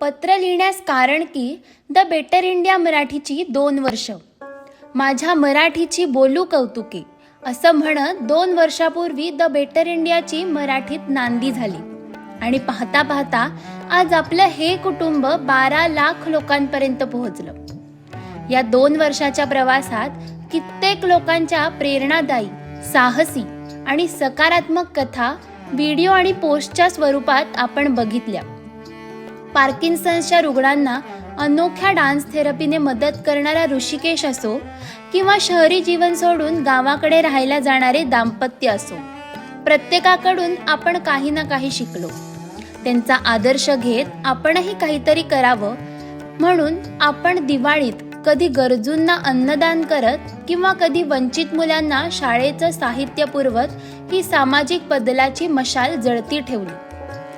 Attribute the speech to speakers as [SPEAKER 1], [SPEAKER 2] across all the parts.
[SPEAKER 1] पत्र लिहिण्यास कारण की द बेटर इंडिया मराठीची दोन वर्ष. माझ्या मराठीची बोलू कौतुके असं म्हणत दोन वर्षापूर्वी द बेटर इंडियाची मराठीत नांदी झाली. आणि पाहता पाहता आज आपलं हे कुटुंब बारा लाख लोकांपर्यंत पोहोचलं. या दोन वर्षाच्या प्रवासात कित्येक लोकांच्या प्रेरणादायी साहसी आणि सकारात्मक कथा व्हिडिओ आणि पोस्टच्या स्वरूपात आपण बघितल्या. पार्किन्सन्सच्या रुग्णांना अनोख्या डान्स थेरपीने मदत करणारा ऋषिकेश असो किंवा शहरी जीवन सोडून गावाकडे राहायला जाणारे दाम्पत्य असो प्रत्येकाकडून आपण काही ना काही शिकलो. त्यांचा आदर्श घेत आपणही काहीतरी करावं म्हणून आपण दिवाळीत कधी गरजूंना अन्नदान करत किंवा कधी वंचित मुलांना शाळेचं साहित्य पुरवत ही सामाजिक बदलाची मशाल जळती ठेवली.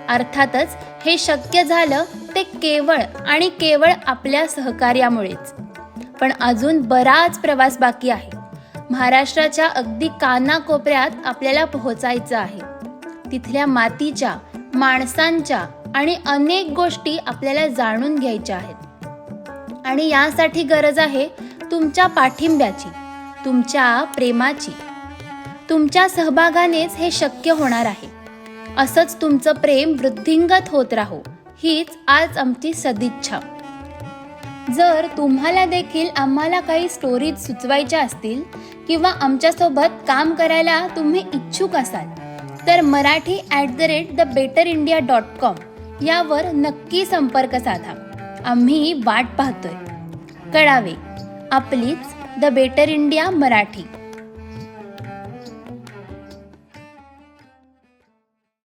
[SPEAKER 1] अर्थातच हे शक्य झालं ते केवळ आणि केवळ आपल्या सहकार्यामुळेच. पण अजून बराच प्रवास बाकी आहे. महाराष्ट्राच्या अगदी कानाकोपऱ्यात आपल्याला पोहोचायचं आहे. तिथल्या मातीच्या माणसांच्या आणि अनेक गोष्टी आपल्याला जाणून घ्यायच्या आहेत. आणि यासाठी गरज आहे तुमच्या पाठिंब्याची तुमच्या प्रेमाची. तुमच्या सहभागानेच हे शक्य होणार आहे. असंच तुमचं प्रेम वृद्धिंगत होत राहो. हीच आज आमची सदिच्छा. जर तुम्हाला देखील आम्हाला काही स्टोरीज सुचवायच्या असतील किंवा आमच्यासोबत काम करायला तुम्ही इच्छुक असाल तर Marathi at the rate the better India dot com यावर नक्की संपर्क साधा. आम्ही वाट पाहतोय. कळावे. आपलीच द बेटर इंडिया मराठी.